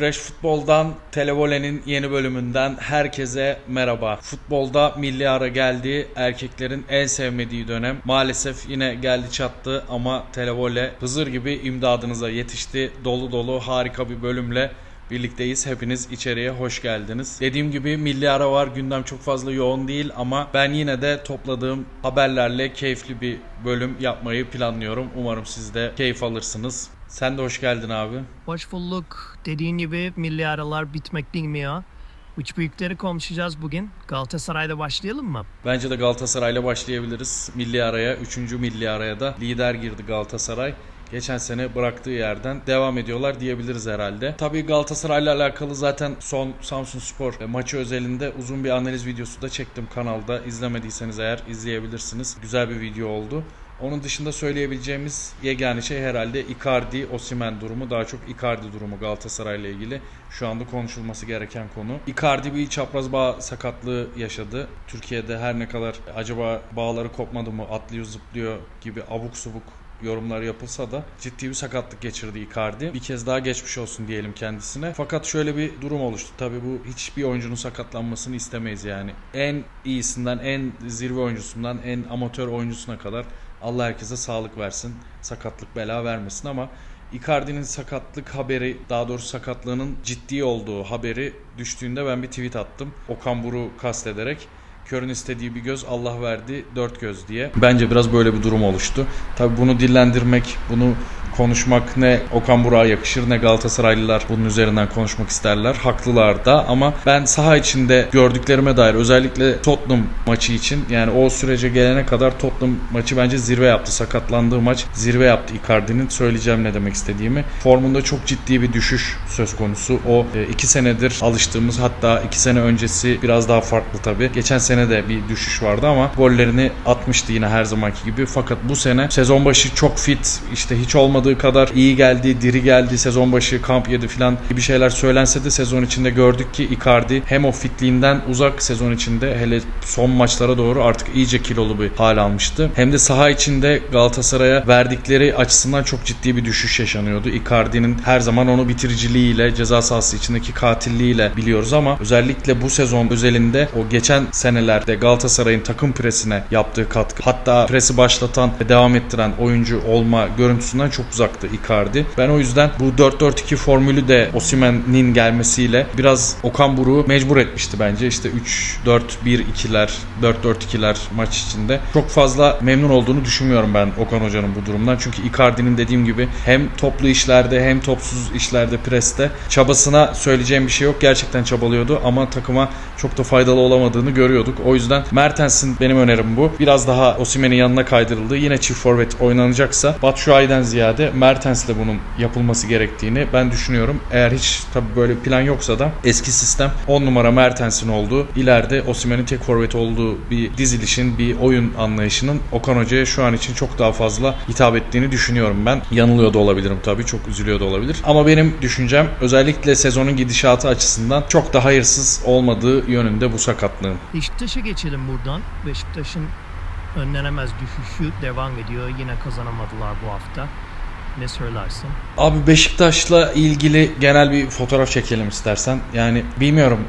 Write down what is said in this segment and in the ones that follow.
Fresh Futbol'dan Televole'nin yeni bölümünden herkese merhaba. Futbolda milli ara geldi. Erkeklerin en sevmediği dönem. Maalesef yine geldi çattı ama Televole Hızır gibi imdadınıza yetişti. Dolu dolu harika bir bölümle birlikteyiz. Hepiniz içeriye hoş geldiniz. Dediğim gibi milli ara var. Gündem çok fazla yoğun değil ama ben yine de topladığım haberlerle keyifli bir bölüm yapmayı planlıyorum. Umarım siz de keyif alırsınız. Sen de hoş geldin abi. Hoş bulduk. Dediğin gibi milli aralar bitmek bilmiyor. Üç büyükleri konuşacağız bugün. Galatasaray'da başlayalım mı? Bence de Galatasaray'la başlayabiliriz. Milli araya, 3. milli araya da lider girdi Galatasaray. Geçen sene bıraktığı yerden devam ediyorlar diyebiliriz herhalde. Tabii Galatasaray'la alakalı zaten son Samsun Spor maçı özelinde uzun bir analiz videosu da çektim kanalda. İzlemediyseniz eğer izleyebilirsiniz. Güzel bir video oldu. Onun dışında söyleyebileceğimiz yegane şey herhalde Icardi, Osimen durumu. Daha çok Icardi durumu Galatasaray ile ilgili. Şu anda konuşulması gereken konu. Icardi bir çapraz bağ sakatlığı yaşadı. Türkiye'de her ne kadar acaba bağları kopmadı mı, atlıyor zıplıyor gibi abuk subuk yorumlar yapılsa da ciddi bir sakatlık geçirdi Icardi. Bir kez daha geçmiş olsun diyelim kendisine. Fakat şöyle bir durum oluştu. Tabii bu hiçbir oyuncunun sakatlanmasını istemeyiz yani. En iyisinden, en zirve oyuncusundan, en amatör oyuncusuna kadar Allah herkese sağlık versin. Sakatlık bela vermesin ama Icardi'nin sakatlık haberi, daha doğrusu sakatlığının ciddi olduğu haberi düştüğünde ben bir tweet attım. Okan Buruk'u kastederek. Körün istediği bir göz Allah verdi dört göz diye. Bence biraz böyle bir durum oluştu. Tabi bunu dillendirmek, bunu konuşmak ne Okan Burak'a yakışır ne Galatasaraylılar bunun üzerinden konuşmak isterler. Haklılar da ama ben saha içinde gördüklerime dair özellikle Tottenham maçı için yani o sürece gelene kadar Tottenham maçı bence zirve yaptı. Sakatlandığı maç zirve yaptı Icardi'nin. Söyleyeceğim ne demek istediğimi. Formunda çok ciddi bir düşüş söz konusu. O e, iki senedir alıştığımız hatta iki sene öncesi biraz daha farklı tabii. Geçen sene de bir düşüş vardı ama gollerini atmıştı yine her zamanki gibi. Fakat bu sene sezon başı çok fit işte hiç olmadığı kadar iyi geldi, diri geldi, sezon başı kamp yedi falan gibi şeyler söylense de sezon içinde gördük ki Icardi hem o fitliğinden uzak sezon içinde hele son maçlara doğru artık iyice kilolu bir hal almıştı. Hem de saha içinde Galatasaray'a verdikleri açısından çok ciddi bir düşüş yaşanıyordu. Icardi'nin her zaman onu bitiriciliğiyle, ceza sahası içindeki katilliğiyle biliyoruz ama özellikle bu sezon özelinde o geçen senelerde Galatasaray'ın takım presine yaptığı katkı hatta presi başlatan ve devam ettiren oyuncu olma görüntüsünden çok uzaktı Icardi. Ben o yüzden bu 4-4-2 formülü de Osimhen'in gelmesiyle biraz Okan Buruk'u mecbur etmişti bence. İşte 3-4-1-2'ler, 4-4-2'ler maç içinde. Çok fazla memnun olduğunu düşünmüyorum ben Okan Hoca'nın bu durumdan. Çünkü Icardi'nin dediğim gibi hem toplu işlerde hem topsuz işlerde preste çabasına söyleyeceğim bir şey yok. Gerçekten çabalıyordu ama takıma çok da faydalı olamadığını görüyorduk. O yüzden Mertens'in benim önerim bu. Biraz daha Osimhen'in yanına kaydırıldı. Yine çift forvet oynanacaksa Batshuayi'den ziyade Mertens'le bunun yapılması gerektiğini ben düşünüyorum. Eğer hiç tabii böyle plan yoksa da eski sistem 10 numara Mertens'in olduğu, ileride Osimhen'in tek forvet olduğu bir dizilişin, bir oyun anlayışının Okan Hoca'ya şu an için çok daha fazla hitap ettiğini düşünüyorum ben. Yanılıyor da olabilirim tabii, çok üzülüyor da olabilir. Ama benim düşüncem özellikle sezonun gidişatı açısından çok da hayırsız olmadığı yönünde bu sakatlığın. Beşiktaş'a geçelim buradan. Beşiktaş'ın önlenemez düşüşü devam ediyor. Yine kazanamadılar bu hafta. Ne söylersin? Abi Beşiktaş'la ilgili genel bir fotoğraf çekelim istersen. Yani bilmiyorum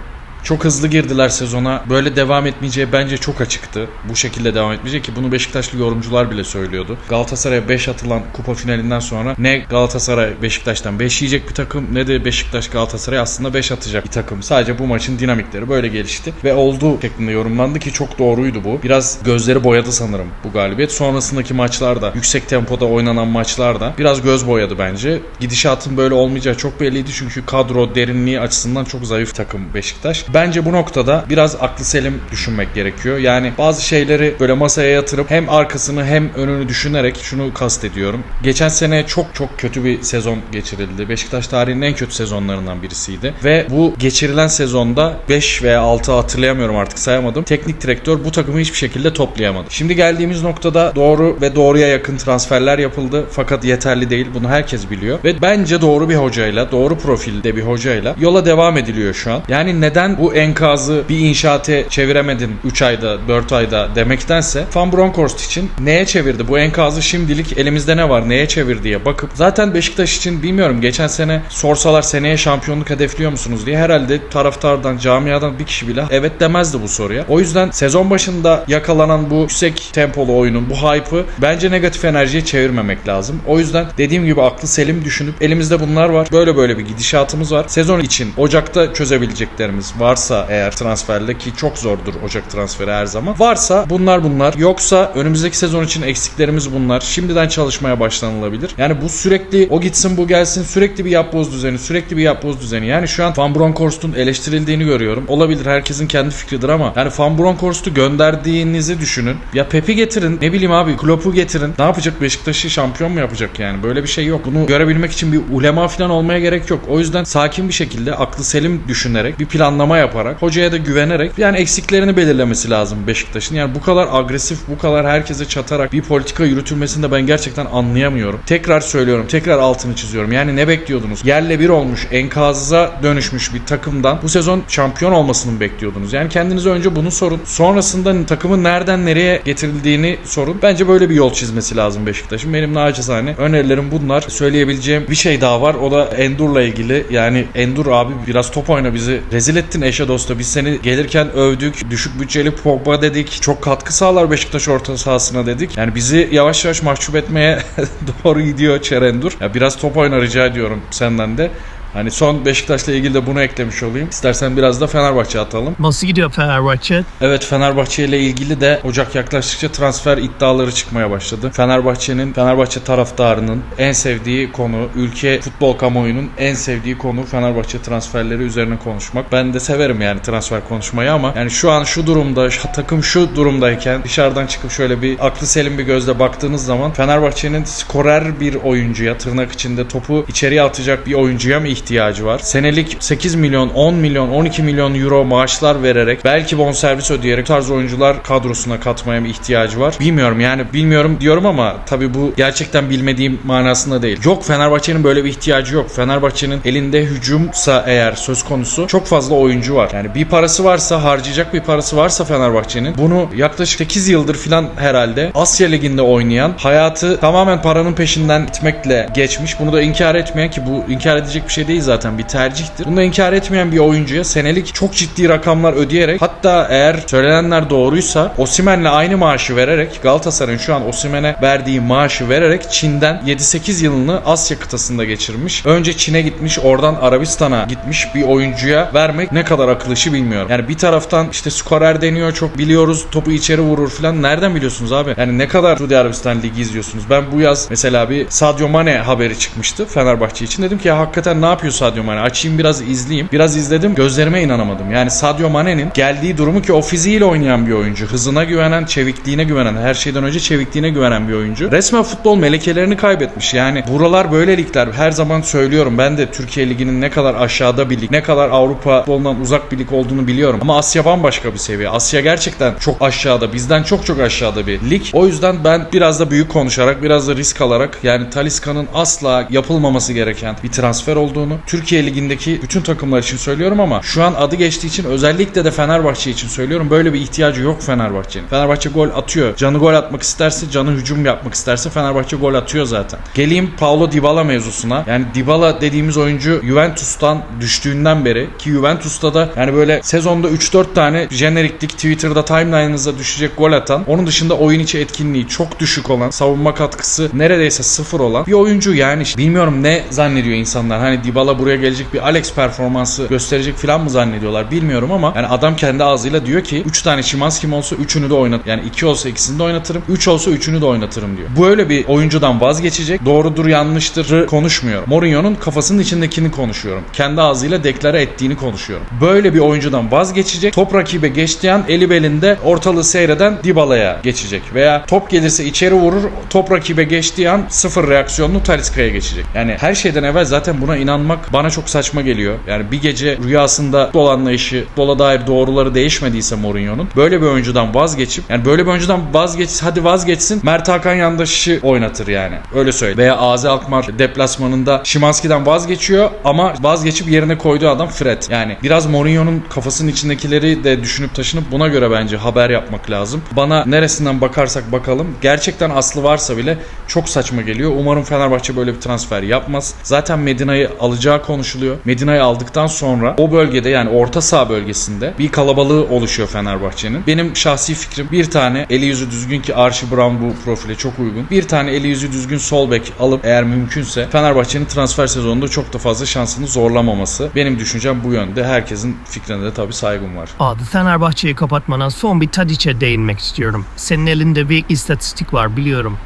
çok hızlı girdiler sezona. Böyle devam etmeyeceği bence çok açıktı. Bu şekilde devam etmeyecek ki bunu Beşiktaşlı yorumcular bile söylüyordu. Galatasaray'a 5 atılan kupa finalinden sonra ne Galatasaray Beşiktaş'tan 5 yiyecek bir takım ne de Beşiktaş Galatasaray aslında 5 atacak bir takım. Sadece bu maçın dinamikleri böyle gelişti ve oldu şeklinde yorumlandı ki çok doğruydu bu. Biraz gözleri boyadı sanırım bu galibiyet. Sonrasındaki maçlarda yüksek tempoda oynanan maçlarda biraz göz boyadı bence. Gidişatın böyle olmayacağı çok belliydi çünkü kadro derinliği açısından çok zayıf takım Beşiktaş. Bence bu noktada biraz aklı selim düşünmek gerekiyor. Yani bazı şeyleri böyle masaya yatırıp hem arkasını hem önünü düşünerek şunu kastediyorum. Geçen sene çok çok kötü bir sezon geçirildi. Beşiktaş tarihinin en kötü sezonlarından birisiydi. Ve bu geçirilen sezonda 5 veya 6 hatırlayamıyorum artık sayamadım. Teknik direktör bu takımı hiçbir şekilde toplayamadı. Şimdi geldiğimiz noktada doğru ve doğruya yakın transferler yapıldı. Fakat yeterli değil. Bunu herkes biliyor. Ve bence doğru bir hocayla, doğru profilde bir hocayla yola devam ediliyor şu an. Yani neden bu enkazı bir inşaate çeviremedin 3 ayda 4 ayda demektense Van Bronckhorst için neye çevirdi? Bu enkazı şimdilik elimizde ne var? Neye çevir diye bakıp zaten Beşiktaş için bilmiyorum geçen sene sorsalar seneye şampiyonluk hedefliyor musunuz diye herhalde taraftardan camiadan bir kişi bile evet demezdi bu soruya. O yüzden sezon başında yakalanan bu yüksek tempolu oyunun bu hype'ı bence negatif enerjiye çevirmemek lazım. O yüzden dediğim gibi aklı selim düşünüp elimizde bunlar var. Böyle böyle bir gidişatımız var. Sezon için Ocak'ta çözebileceklerimiz varsa eğer transferle ki çok zordur Ocak transferi her zaman. Varsa bunlar bunlar. Yoksa önümüzdeki sezon için eksiklerimiz bunlar. Şimdiden çalışmaya başlanılabilir. Yani bu sürekli o gitsin bu gelsin sürekli bir yapboz düzeni sürekli bir yapboz düzeni. Yani şu an Van Bronckhorst'un eleştirildiğini görüyorum. Olabilir herkesin kendi fikridir ama yani Van Bronckhorst'u gönderdiğinizi düşünün. Ya Pep'i getirin ne bileyim abi Klopp'u getirin. Ne yapacak Beşiktaş'ı şampiyon mu yapacak yani? Böyle bir şey yok. Bunu görebilmek için bir ulema falan olmaya gerek yok. O yüzden sakin bir şekilde aklı selim düşünerek bir planlama yaparak hocaya da güvenerek yani eksiklerini belirlemesi lazım Beşiktaş'ın. Yani bu kadar agresif, bu kadar herkese çatarak bir politika yürütülmesini de ben gerçekten anlayamıyorum. Tekrar söylüyorum, tekrar altını çiziyorum. Yani ne bekliyordunuz? Yerle bir olmuş, enkaza dönüşmüş bir takımdan bu sezon şampiyon olmasını bekliyordunuz? Yani kendinize önce bunu sorun. Sonrasında takımın nereden nereye getirildiğini sorun. Bence böyle bir yol çizmesi lazım Beşiktaş'ın. Benim naçizane önerilerim bunlar. Söyleyebileceğim bir şey daha var. O da Endur'la ilgili. Yani Endur abi biraz top oyna bizi rezil ettin eşe dosta. Biz seni gelirken övdük. Düşük bütçeli Pogba dedik. Çok katkı sağlar Beşiktaş orta sahasına dedik. Yani bizi yavaş yavaş mahcup etmeye doğru gidiyor Çerendur. Ya biraz top oyna rica ediyorum senden de. Hani son Beşiktaş'la ilgili de bunu eklemiş olayım. İstersen biraz da Fenerbahçe atalım. Nasıl gidiyor Fenerbahçe? Evet Fenerbahçe ile ilgili de Ocak yaklaştıkça transfer iddiaları çıkmaya başladı. Fenerbahçe'nin, Fenerbahçe taraftarının en sevdiği konu, ülke futbol kamuoyunun en sevdiği konu Fenerbahçe transferleri üzerine konuşmak. Ben de severim yani transfer konuşmayı ama yani şu an şu durumda, takım şu durumdayken dışarıdan çıkıp şöyle bir aklı selim bir gözle baktığınız zaman Fenerbahçe'nin skorer bir oyuncuya, tırnak içinde topu içeriye atacak bir oyuncuya mı ihtiyacı var? Senelik 8 milyon, 10 milyon, 12 milyon euro maaşlar vererek belki bonservis ödeyerek tarz oyuncular kadrosuna katmaya ihtiyacı var? Bilmiyorum yani bilmiyorum diyorum ama tabii bu gerçekten bilmediğim manasında değil. Yok Fenerbahçe'nin böyle bir ihtiyacı yok. Fenerbahçe'nin elinde hücumsa eğer söz konusu çok fazla oyuncu var. Yani bir parası varsa harcayacak bir parası varsa Fenerbahçe'nin bunu yaklaşık 8 yıldır filan herhalde Asya Ligi'nde oynayan hayatı tamamen paranın peşinden gitmekle geçmiş. Bunu da inkar etmeyen ki bu inkar edecek bir şey değil zaten bir tercihtir. Bunu inkar etmeyen bir oyuncuya senelik çok ciddi rakamlar ödeyerek hatta eğer söylenenler doğruysa Osimen'le aynı maaşı vererek Galatasaray'ın şu an Osimen'e verdiği maaşı vererek Çin'den 7-8 yılını Asya kıtasında geçirmiş. Önce Çin'e gitmiş oradan Arabistan'a gitmiş bir oyuncuya vermek ne kadar akıl bilmiyorum. Yani bir taraftan işte skorer deniyor çok biliyoruz topu içeri vurur falan. Nereden biliyorsunuz abi? Yani ne kadar Suudi Arabistan Ligi izliyorsunuz? Ben bu yaz mesela bir Sadio Mane haberi çıkmıştı Fenerbahçe için. Dedim ki ya hakikaten ne yapıyor Sadio Mane? Açayım biraz izleyeyim. Biraz izledim gözlerime inanamadım. Yani Sadio Mane'nin geldiği durumu ki o fiziğiyle oynayan bir oyuncu. Hızına güvenen, çevikliğine güvenen, her şeyden önce çevikliğine güvenen bir oyuncu. Resmen futbol melekelerini kaybetmiş. Yani buralar böyle ligler. Her zaman söylüyorum. Ben de Türkiye Ligi'nin ne kadar aşağıda bir lig, ne kadar Avrupa futbolundan uzak bir lig olduğunu biliyorum. Ama Asya bambaşka bir seviye. Asya gerçekten çok aşağıda. Bizden çok çok aşağıda bir lig. O yüzden ben biraz da büyük konuşarak, biraz da risk alarak yani Taliska'nın asla yapılmaması gereken bir transfer olduğunu Türkiye Ligi'ndeki bütün takımlar için söylüyorum ama şu an adı geçtiği için özellikle de Fenerbahçe için söylüyorum. Böyle bir ihtiyacı yok Fenerbahçe'nin. Fenerbahçe gol atıyor. Canı gol atmak isterse, canı hücum yapmak isterse Fenerbahçe gol atıyor zaten. Geleyim Paulo Dybala mevzusuna. Yani Dybala dediğimiz oyuncu Juventus'tan düştüğünden beri ki Juventus'ta da yani böyle sezonda 3-4 tane jeneriklik Twitter'da timeline'ınıza düşecek gol atan onun dışında oyun içi etkinliği çok düşük olan savunma katkısı neredeyse sıfır olan bir oyuncu yani bilmiyorum ne zannediyor insanlar hani Dybala buraya gelecek bir Alex performansı gösterecek falan mı zannediyorlar bilmiyorum ama yani adam kendi ağzıyla diyor ki 3 tane Şimanski'm olsa 3'ünü de oynat yani 2 olsa ikisini de oynatırım 3 olsa 3'ünü de oynatırım diyor. Bu öyle bir oyuncudan vazgeçecek. Doğrudur yanlıştır konuşmuyorum. Mourinho'nun kafasının içindekini konuşuyorum. Kendi ağzıyla deklare ettiğini konuşuyorum. Böyle bir oyuncudan vazgeçecek. Top rakibe geçtiği an eli belinde ortalığı seyreden Dybala'ya geçecek. Veya top gelirse içeri vurur. Top rakibe geçtiği an sıfır reaksiyonlu Talisca'ya geçecek. Yani her şeyden evvel zaten buna inan inanmak bana çok saçma geliyor. Yani bir gece rüyasında futbol anlayışı, futbola dair doğruları değişmediyse Mourinho'nun böyle bir oyuncudan vazgeçip yani böyle bir oyuncudan vazgeç hadi vazgeçsin Mert Hakan yandaşı oynatır yani. Öyle söyle. Veya Azi Alkmaar deplasmanında Şimanski'den vazgeçiyor ama vazgeçip yerine koyduğu adam Fred. Yani biraz Mourinho'nun kafasının içindekileri de düşünüp taşınıp buna göre bence haber yapmak lazım. Bana neresinden bakarsak bakalım gerçekten aslı varsa bile çok saçma geliyor. Umarım Fenerbahçe böyle bir transfer yapmaz. Zaten Medina'yı alacağı konuşuluyor. Medina'yı aldıktan sonra o bölgede yani orta saha bölgesinde bir kalabalığı oluşuyor Fenerbahçe'nin. Benim şahsi fikrim bir tane eli yüzü düzgün ki Archie Brown bu profile çok uygun. Bir tane eli yüzü düzgün sol bek alıp eğer mümkünse Fenerbahçe'nin transfer sezonunda çok da fazla şansını zorlamaması. Benim düşüncem bu yönde. Herkesin fikrine de tabii saygım var. Abi Fenerbahçe'yi kapatmadan son bir Tadic'e değinmek istiyorum. Senin elinde bir istatistik var biliyorum.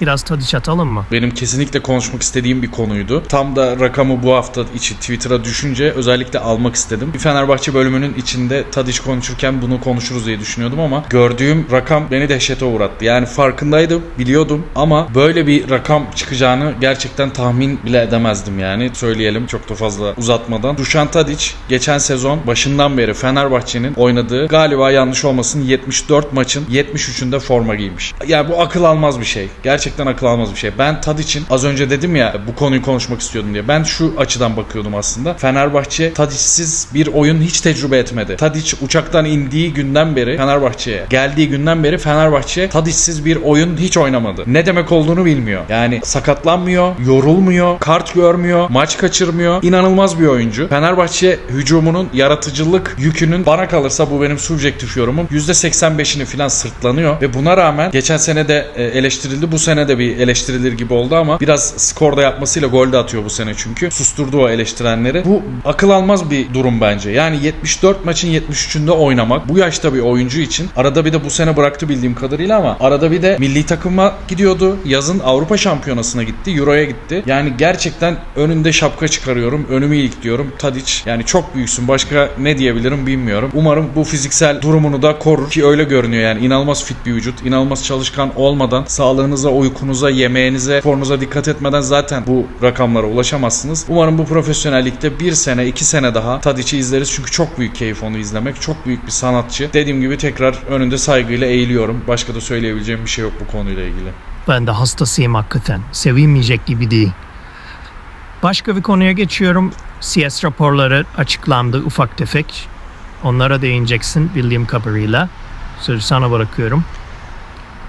Biraz Tadic atalım mı? Benim kesinlikle konuşmak istediğim bir konuydu. Tam da rakamı bu hafta içi Twitter'a düşünce özellikle almak istedim. Bir Fenerbahçe bölümünün içinde Tadiç konuşurken bunu konuşuruz diye düşünüyordum ama gördüğüm rakam beni dehşete uğrattı. Yani farkındaydım, biliyordum ama böyle bir rakam çıkacağını gerçekten tahmin bile edemezdim yani. Söyleyelim çok da fazla uzatmadan. Dušan Tadić geçen sezon başından beri Fenerbahçe'nin oynadığı galiba yanlış olmasın 74 maçın 73'ünde forma giymiş. Yani bu akıl almaz bir şey. Gerçekten akıl almaz bir şey. Ben Tadiç'in az önce dedim ya bu konuyu konuşmak istiyordum diye. Ben şu açıdan bakıyordum aslında. Fenerbahçe Tadiç'siz bir oyun hiç tecrübe etmedi. Tadiç uçaktan indiği günden beri Fenerbahçe'ye geldiği günden beri Fenerbahçe Tadiç'siz bir oyun hiç oynamadı. Ne demek olduğunu bilmiyor. Yani sakatlanmıyor, yorulmuyor, kart görmüyor, maç kaçırmıyor. İnanılmaz bir oyuncu. Fenerbahçe hücumunun yaratıcılık yükünün bana kalırsa bu benim subjektif yorumum. %85'ini falan sırtlanıyor ve buna rağmen geçen sene de e, eleştirildi. Bu sene de bir eleştirilir gibi oldu ama biraz skorda yapmasıyla gol de atıyor bu sene çünkü. Susturdu o eleştirenleri. Bu akıl almaz bir durum bence. Yani 74 maçın 73'ünde oynamak bu yaşta bir oyuncu için arada bir de bu sene bıraktı bildiğim kadarıyla ama arada bir de milli takıma gidiyordu. Yazın Avrupa Şampiyonası'na gitti. Euro'ya gitti. Yani gerçekten önünde şapka çıkarıyorum. Önümü ilikliyorum. Tadiç yani çok büyüksün. Başka ne diyebilirim bilmiyorum. Umarım bu fiziksel durumunu da korur ki öyle görünüyor yani. inanılmaz fit bir vücut. inanılmaz çalışkan olmadan sağlığınıza, uykunuza, yemeğinize, sporunuza dikkat etmeden zaten bu rakamlara ulaşamazsınız. Umarım bu profesyonellikte bir sene, iki sene daha Tadiç'i izleriz. Çünkü çok büyük keyif onu izlemek. Çok büyük bir sanatçı. Dediğim gibi tekrar önünde saygıyla eğiliyorum. Başka da söyleyebileceğim bir şey yok bu konuyla ilgili. Ben de hastasıyım hakikaten. Sevilmeyecek gibi değil. Başka bir konuya geçiyorum. CS raporları açıklandı ufak tefek. Onlara değineceksin bildiğim kadarıyla. Sözü sana bırakıyorum.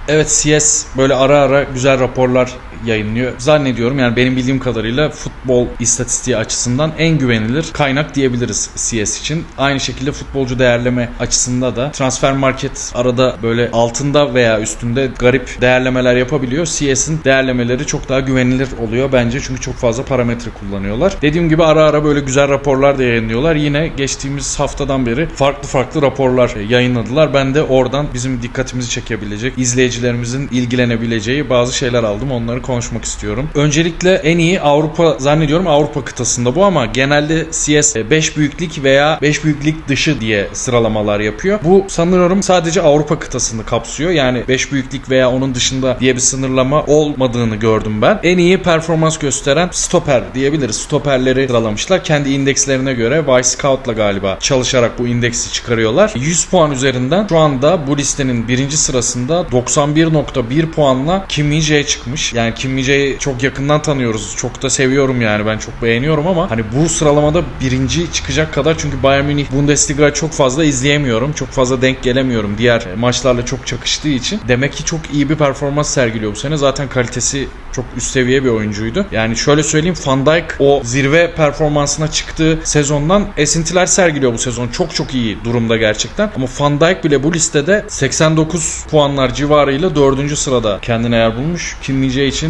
Evet CS böyle ara ara güzel raporlar yayınlıyor. Zannediyorum yani benim bildiğim kadarıyla futbol istatistiği açısından en güvenilir kaynak diyebiliriz CS için. Aynı şekilde futbolcu değerleme açısında da transfer market arada böyle altında veya üstünde garip değerlemeler yapabiliyor. CS'in değerlemeleri çok daha güvenilir oluyor bence çünkü çok fazla parametre kullanıyorlar. Dediğim gibi ara ara böyle güzel raporlar da yayınlıyorlar. Yine geçtiğimiz haftadan beri farklı farklı raporlar yayınladılar. Ben de oradan bizim dikkatimizi çekebilecek, izleyicilerimizin ilgilenebileceği bazı şeyler aldım. Onları konuşmak istiyorum. Öncelikle en iyi Avrupa zannediyorum Avrupa kıtasında bu ama genelde CS 5 büyüklük veya 5 büyüklük dışı diye sıralamalar yapıyor. Bu sanıyorum sadece Avrupa kıtasını kapsıyor. Yani 5 büyüklük veya onun dışında diye bir sınırlama olmadığını gördüm ben. En iyi performans gösteren stoper diyebiliriz. Stoperleri sıralamışlar. Kendi indekslerine göre Y-Scout'la galiba çalışarak bu indeksi çıkarıyorlar. 100 puan üzerinden şu anda bu listenin birinci sırasında 91.1 puanla Kim Min-jae çıkmış. Yani Min-jae'yi çok yakından tanıyoruz. Çok da seviyorum yani ben çok beğeniyorum ama hani bu sıralamada birinci çıkacak kadar çünkü Bayern Münih Bundesliga çok fazla izleyemiyorum. Çok fazla denk gelemiyorum. Diğer maçlarla çok çakıştığı için. Demek ki çok iyi bir performans sergiliyor bu sene. Zaten kalitesi çok üst seviye bir oyuncuydu. Yani şöyle söyleyeyim Van Dijk o zirve performansına çıktığı sezondan esintiler sergiliyor bu sezon. Çok çok iyi durumda gerçekten. Ama Van Dijk bile bu listede 89 puanlar civarıyla 4. sırada kendine yer bulmuş. Kim için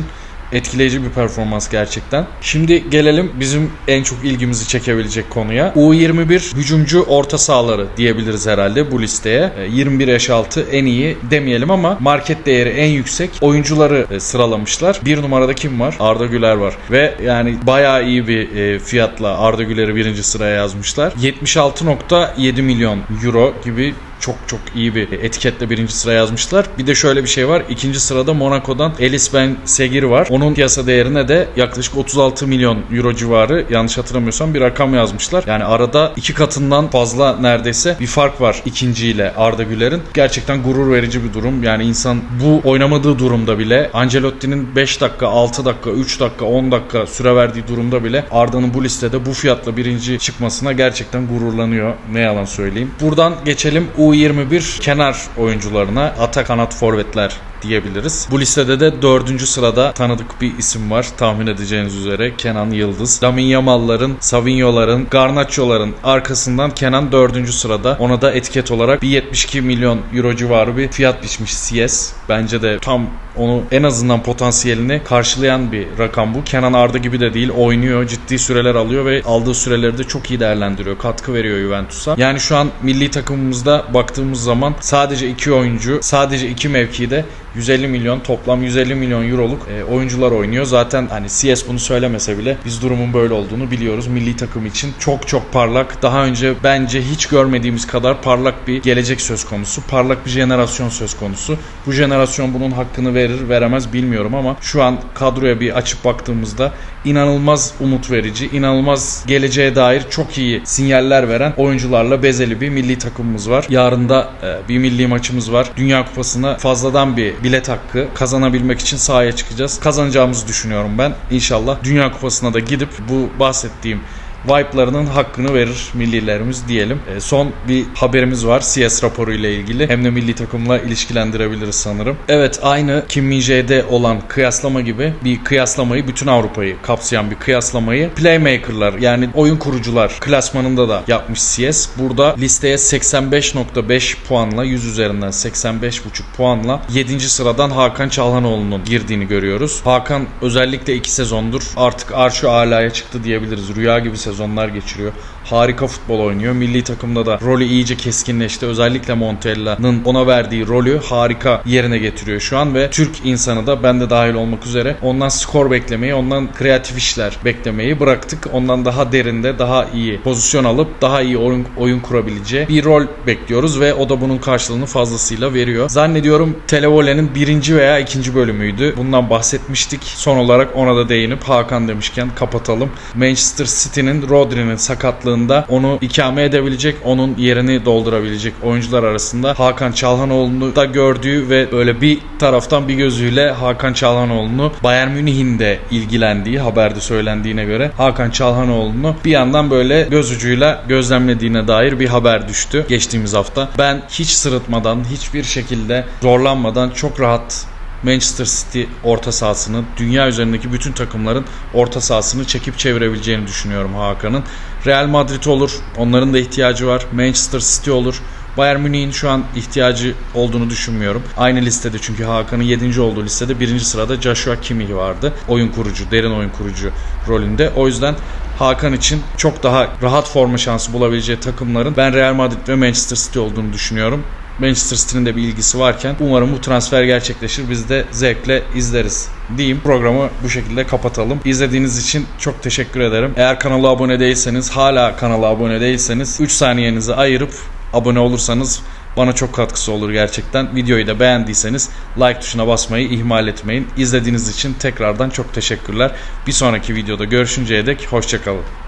etkileyici bir performans gerçekten. Şimdi gelelim bizim en çok ilgimizi çekebilecek konuya. U21 hücumcu orta sahaları diyebiliriz herhalde bu listeye. E, 21 yaş altı en iyi demeyelim ama market değeri en yüksek oyuncuları e, sıralamışlar. Bir numarada kim var? Arda Güler var. Ve yani bayağı iyi bir e, fiyatla Arda Güler'i birinci sıraya yazmışlar. 76.7 milyon euro gibi çok çok iyi bir etiketle birinci sıra yazmışlar. Bir de şöyle bir şey var. İkinci sırada Monaco'dan Elis Ben Segir var. Onun piyasa değerine de yaklaşık 36 milyon euro civarı yanlış hatırlamıyorsam bir rakam yazmışlar. Yani arada iki katından fazla neredeyse bir fark var ikinciyle Arda Güler'in. Gerçekten gurur verici bir durum. Yani insan bu oynamadığı durumda bile Ancelotti'nin 5 dakika, 6 dakika, 3 dakika, 10 dakika süre verdiği durumda bile Arda'nın bu listede bu fiyatla birinci çıkmasına gerçekten gururlanıyor. Ne yalan söyleyeyim. Buradan geçelim U21 kenar oyuncularına. Ata kanat forvetler diyebiliriz. Bu listede de dördüncü sırada tanıdık bir isim var. Tahmin edeceğiniz üzere Kenan Yıldız. Lamin Yamal'ların, Savinho'ların, Garnaccio'ların arkasından Kenan dördüncü sırada. Ona da etiket olarak bir 72 milyon euro civarı bir fiyat biçmiş CS. Bence de tam onu en azından potansiyelini karşılayan bir rakam bu. Kenan Arda gibi de değil. Oynuyor, ciddi süreler alıyor ve aldığı süreleri de çok iyi değerlendiriyor. Katkı veriyor Juventus'a. Yani şu an milli takımımızda baktığımız zaman sadece iki oyuncu, sadece iki mevkide 150 milyon toplam 150 milyon euroluk e, oyuncular oynuyor. Zaten hani CS bunu söylemese bile biz durumun böyle olduğunu biliyoruz. Milli takım için çok çok parlak. Daha önce bence hiç görmediğimiz kadar parlak bir gelecek söz konusu. Parlak bir jenerasyon söz konusu. Bu jenerasyon bunun hakkını verir veremez bilmiyorum ama şu an kadroya bir açıp baktığımızda inanılmaz umut verici, inanılmaz geleceğe dair çok iyi sinyaller veren oyuncularla bezeli bir milli takımımız var. Yarın da e, bir milli maçımız var. Dünya Kupası'na fazladan bir bilet hakkı kazanabilmek için sahaya çıkacağız. Kazanacağımızı düşünüyorum ben. İnşallah Dünya Kupası'na da gidip bu bahsettiğim Vibe'larının hakkını verir millilerimiz diyelim. E, son bir haberimiz var CS raporu ile ilgili. Hem de milli takımla ilişkilendirebiliriz sanırım. Evet aynı Kim Min-jae'de olan kıyaslama gibi bir kıyaslamayı bütün Avrupa'yı kapsayan bir kıyaslamayı playmaker'lar yani oyun kurucular klasmanında da yapmış CS. Burada listeye 85.5 puanla 100 üzerinden 85.5 puanla 7. sıradan Hakan Çalhanoğlu'nun girdiğini görüyoruz. Hakan özellikle 2 sezondur artık arşu alaya çıktı diyebiliriz. Rüya gibi sezonlar geçiriyor. Harika futbol oynuyor. Milli takımda da rolü iyice keskinleşti. Özellikle Montella'nın ona verdiği rolü harika yerine getiriyor şu an ve Türk insanı da ben de dahil olmak üzere ondan skor beklemeyi, ondan kreatif işler beklemeyi bıraktık. Ondan daha derinde, daha iyi pozisyon alıp daha iyi oyun, oyun kurabileceği bir rol bekliyoruz ve o da bunun karşılığını fazlasıyla veriyor. Zannediyorum Televole'nin birinci veya ikinci bölümüydü. Bundan bahsetmiştik. Son olarak ona da değinip Hakan demişken kapatalım. Manchester City'nin Rodri'nin sakatlığı yılında onu ikame edebilecek, onun yerini doldurabilecek oyuncular arasında Hakan Çalhanoğlu'nu da gördüğü ve böyle bir taraftan bir gözüyle Hakan Çalhanoğlu'nu Bayern Münih'in de ilgilendiği haberde söylendiğine göre Hakan Çalhanoğlu'nu bir yandan böyle göz ucuyla gözlemlediğine dair bir haber düştü geçtiğimiz hafta. Ben hiç sırıtmadan, hiçbir şekilde zorlanmadan çok rahat Manchester City orta sahasını, dünya üzerindeki bütün takımların orta sahasını çekip çevirebileceğini düşünüyorum Hakan'ın. Real Madrid olur, onların da ihtiyacı var. Manchester City olur. Bayern Münih'in şu an ihtiyacı olduğunu düşünmüyorum. Aynı listede çünkü Hakan'ın 7. olduğu listede 1. sırada Joshua Kimmich vardı. Oyun kurucu, derin oyun kurucu rolünde. O yüzden Hakan için çok daha rahat forma şansı bulabileceği takımların ben Real Madrid ve Manchester City olduğunu düşünüyorum. Manchester City'nin de bir ilgisi varken umarım bu transfer gerçekleşir. Biz de zevkle izleriz diyeyim. Programı bu şekilde kapatalım. İzlediğiniz için çok teşekkür ederim. Eğer kanala abone değilseniz, hala kanala abone değilseniz 3 saniyenizi ayırıp abone olursanız bana çok katkısı olur gerçekten. Videoyu da beğendiyseniz like tuşuna basmayı ihmal etmeyin. İzlediğiniz için tekrardan çok teşekkürler. Bir sonraki videoda görüşünceye dek hoşçakalın.